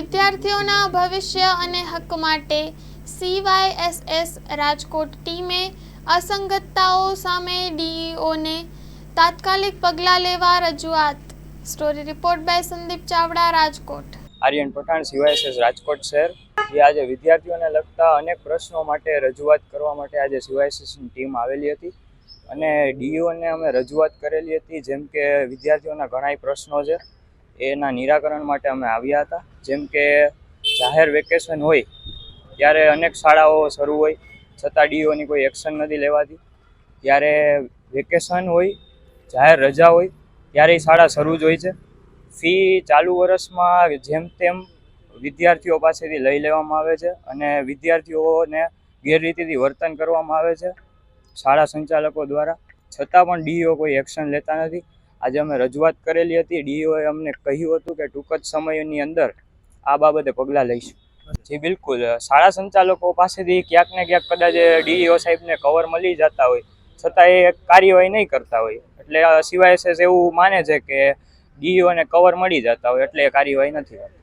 વિદ્યાર્થીઓના ભવિષ્ય અને હક માટે સીવાયએસએસ રાજકોટ ટીમે અસંગતતાઓ સામે ડીઈઓને તાત્કાલિક પગલાં લેવા રજૂઆત. Story report by Sandeep Chavda, Rajkot. Aryan Pathan CYSS Rajkot શહેર. જે આજે વિદ્યાર્થીઓને લગતા અનેક પ્રશ્નો માટે રજૂઆત કરવા માટે આજે સીવાયએસએસની ટીમ આવેલી હતી. અને ડીઓને અમે રજૂઆત કરેલી હતી, જેમ કે વિદ્યાર્થીઓના ઘણાય પ્રશ્નો છે. એના નિરાકરણ માટે અમે આવ્યા હતા. જેમ કે જાહેર વેકેશન હોય, ત્યારે અનેક શાળાઓ શરૂ હોય, છતાં ડીઓની કોઈ એક્શન નથી લેવાતી. ત્યારે વેકેશન હોય, જાહેર રજા હોય, ત્યારે એ શાળા શરૂ જ હોય છે. ફી ચાલુ વર્ષમાં જેમ તેમ વિદ્યાર્થીઓ પાસેથી લઈ લેવામાં આવે છે અને વિદ્યાર્થીઓને ગેરરીતિથી વર્તન કરવામાં આવે છે શાળા સંચાલકો દ્વારા. છતાં પણ ડીઓ કોઈ એક્શન લેતા નથી. આજે અમે રજૂઆત કરેલી હતી. ડીઓએ અમને કહ્યું હતું કે ટૂંક જ સમયની અંદર આ બાબતે પગલાં લઈશું. જી, બિલકુલ. શાળા સંચાલકો પાસેથી ક્યાંક ને ક્યાંક કદાચ ડીઈઓ સાહેબને કવર મળી જતા હોય. છતાં એ કાર્યવાહી નહીં કરતા હોય. એટલે સિવાય એવું માને છે કે ડીઈઓને કવર મળી જતા હોય, એટલે એ કાર્યવાહી નથી કરતા.